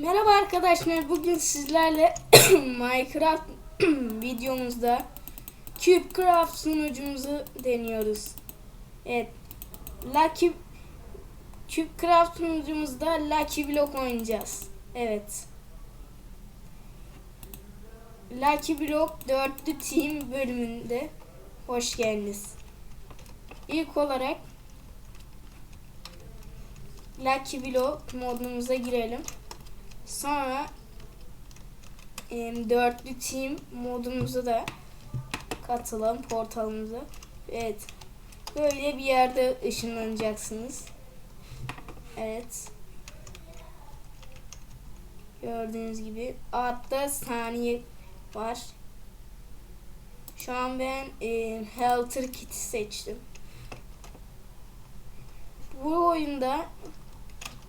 Merhaba arkadaşlar. Bugün sizlerle Minecraft videomuzda CubeCraft sunucumuzu deniyoruz. Evet. Lucky CubeCraft sunucumuzda Lucky Block oynayacağız. Evet. Lucky Block dörtlü team bölümünde hoş geldiniz. İlk olarak Lucky Block modumuza girelim. Sonra em, dörtlü team modumuza da katılalım portalımıza. Evet. Böyle bir yerde ışınlanacaksınız. Evet. Gördüğünüz gibi altta saniye var. Şu an ben e, Helter Kit'i seçtim. Bu oyunda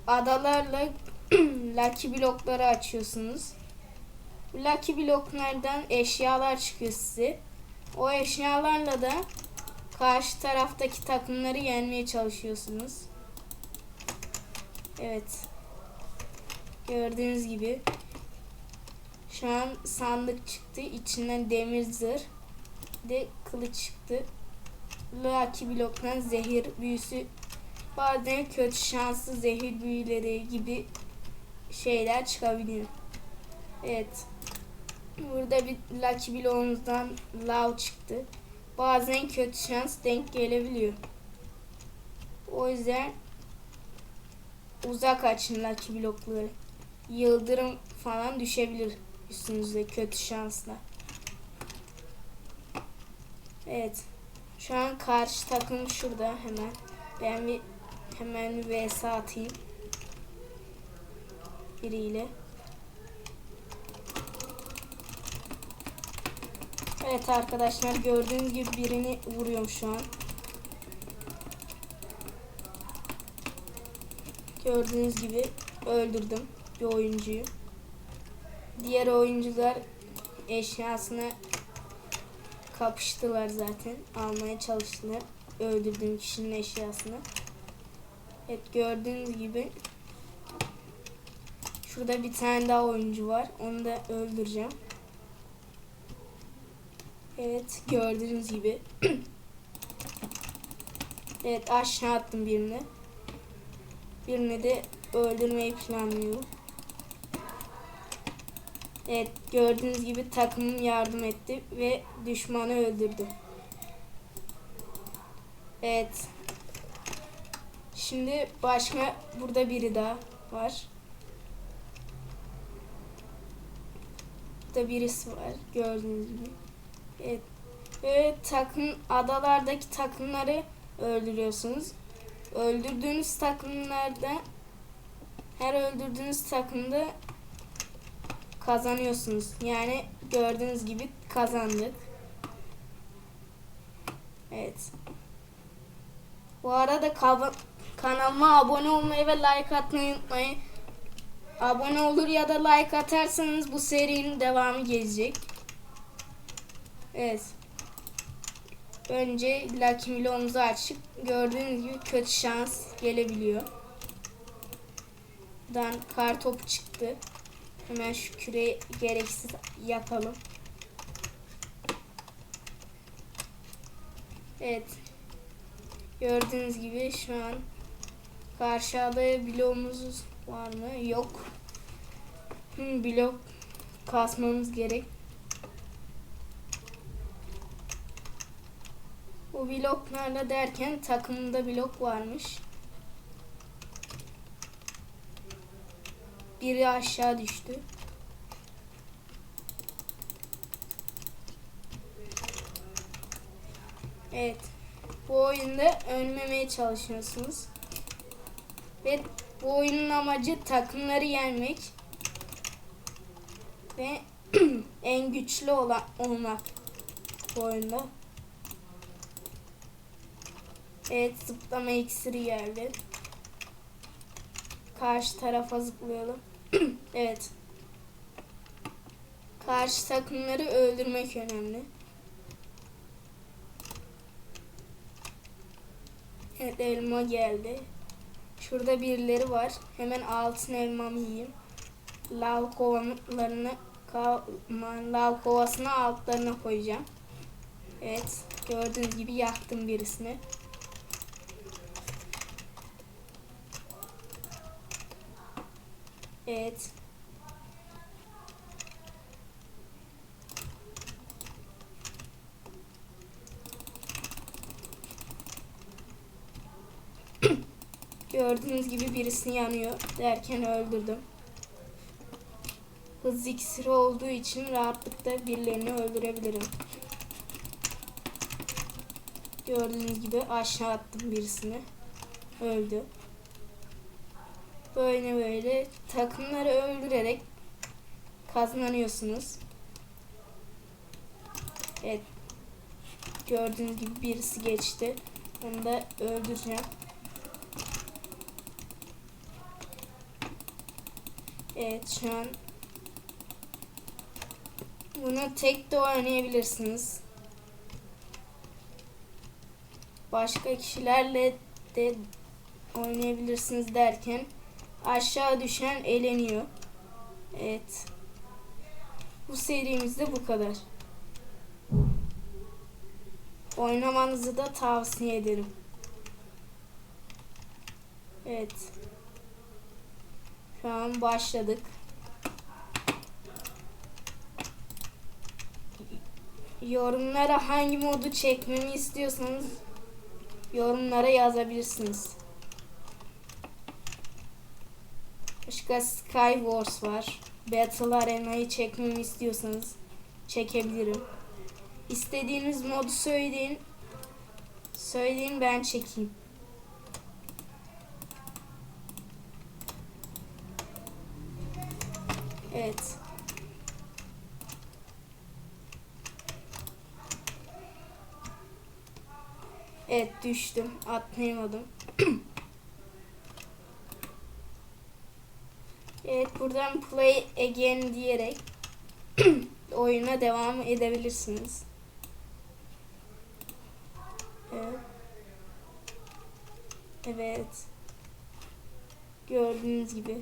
adalarla Lucky blokları açıyorsunuz. Lucky bloklardan eşyalar çıkıyor size. O eşyalarla da karşı taraftaki takımları yenmeye çalışıyorsunuz. Evet. Gördüğünüz gibi şu an sandık çıktı. İçinden demir zırh de kılıç çıktı. Lucky bloktan zehir büyüsü bazen kötü şanslı zehir büyüleri gibi şeyler çıkabiliyor. Evet. Burada bir Lucky bloğumuzdan lav çıktı. Bazen kötü şans denk gelebiliyor. O yüzden uzak açın Lucky blokları. Yıldırım falan düşebilir üstünüzde kötü şansla. Evet. Şu an karşı takım şurada hemen. Ben bir hemen bir vs atayım. Biriyle. Evet arkadaşlar gördüğünüz gibi birini vuruyorum şu an. Gördüğünüz gibi öldürdüm bir oyuncuyu. Diğer oyuncular eşyasına kapıştılar zaten. Almaya çalıştılar. Öldürdüğüm kişinin eşyasını. Evet gördüğünüz gibi şurada bir tane daha oyuncu var. Onu da öldüreceğim. Evet gördüğünüz gibi. evet aşağı attım birini. Birini de öldürmeyi planlıyorum. Evet gördüğünüz gibi takımım yardım etti ve düşmanı öldürdü. Evet. Şimdi başka burada biri daha var. Burada birisi var gördüğünüz gibi. Evet. Ve takım adalardaki takımları öldürüyorsunuz. Öldürdüğünüz takımlarda her öldürdüğünüz takımda kazanıyorsunuz. Yani gördüğünüz gibi kazandık. Evet. Bu arada kanalıma abone olmayı ve like atmayı unutmayın. Abone olur ya da like atarsanız bu serinin devamı gelecek. Evet. Önce Lucky Milo'muzu açık. Gördüğünüz gibi kötü şans gelebiliyor. Buradan kar topu çıktı. Hemen şu küreyi gereksiz yakalım. Evet. Gördüğünüz gibi şu an karşıda bloğumuz var mı? Yok. Hmm, blok kasmamız gerek. Bu bloklarla derken takımında blok varmış. Biri aşağı düştü. Evet. Bu oyunda ölmemeye çalışıyorsunuz. Ve bu oyunun amacı takımları yenmek. Ve en güçlü olan olmak bu oyunda. Evet zıplama iksiri geldi. Karşı tarafa zıplayalım. evet. Karşı takımları öldürmek önemli. Evet elma geldi. Şurada birileri var. Hemen altın elmamı yiyeyim. lav aman, lav kovasını altlarına koyacağım. Evet. Gördüğünüz gibi yaktım birisini. Evet. Gördüğünüz gibi birisi yanıyor derken öldürdüm. Hız iksiri olduğu için rahatlıkla birilerini öldürebilirim. Gördüğünüz gibi aşağı attım birisini. Öldü. Böyle böyle takımları öldürerek kazanıyorsunuz. Evet. Gördüğünüz gibi birisi geçti. Onu da öldüreceğim. Evet şu an bunu tek de oynayabilirsiniz. Başka kişilerle de oynayabilirsiniz derken aşağı düşen eleniyor. Evet. Bu serimizde bu kadar. Oynamanızı da tavsiye ederim. Evet. An başladık. Yorumlara hangi modu çekmemi istiyorsanız yorumlara yazabilirsiniz. Başka Skywars var. Battle Arena'yı çekmemi istiyorsanız çekebilirim. İstediğiniz modu söyleyin. Söyleyin ben çekeyim. Evet. Evet düştüm. Atlayamadım. evet buradan play again diyerek oyuna devam edebilirsiniz. Evet. Evet. Gördüğünüz gibi.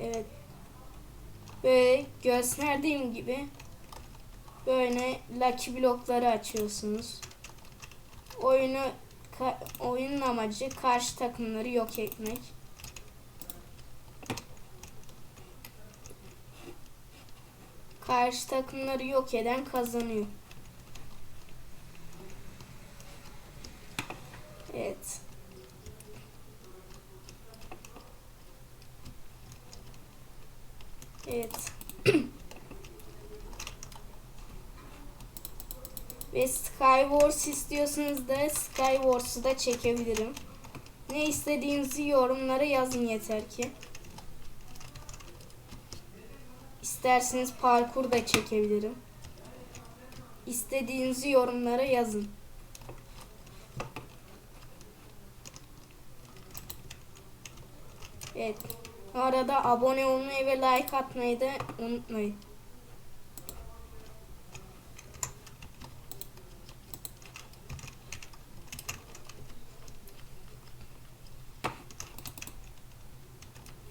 Evet. Böyle gösterdiğim gibi böyle lucky blokları açıyorsunuz. Oyunu oyunun amacı karşı takımları yok etmek. Karşı takımları yok eden kazanıyor. Evet. Evet. Ve Skywars istiyorsanız da Skywars'u da çekebilirim. Ne istediğinizi yorumlara yazın yeter ki. İsterseniz parkur da çekebilirim. İstediğinizi yorumlara yazın. Evet. Arada abone olmayı ve like atmayı da unutmayın.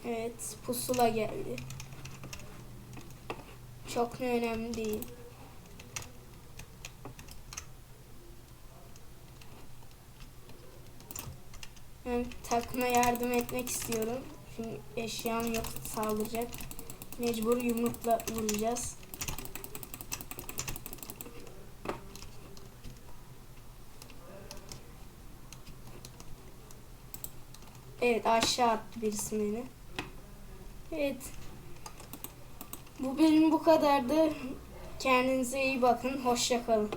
Evet, pusula geldi. Çok ne önemli değil. Ben takıma yardım etmek istiyorum. Çünkü eşyam yok saldıracak. Mecbur yumrukla vuracağız. Evet aşağı attı birisi beni. Evet. Bu bölüm bu kadardı. Kendinize iyi bakın. Hoşça kalın.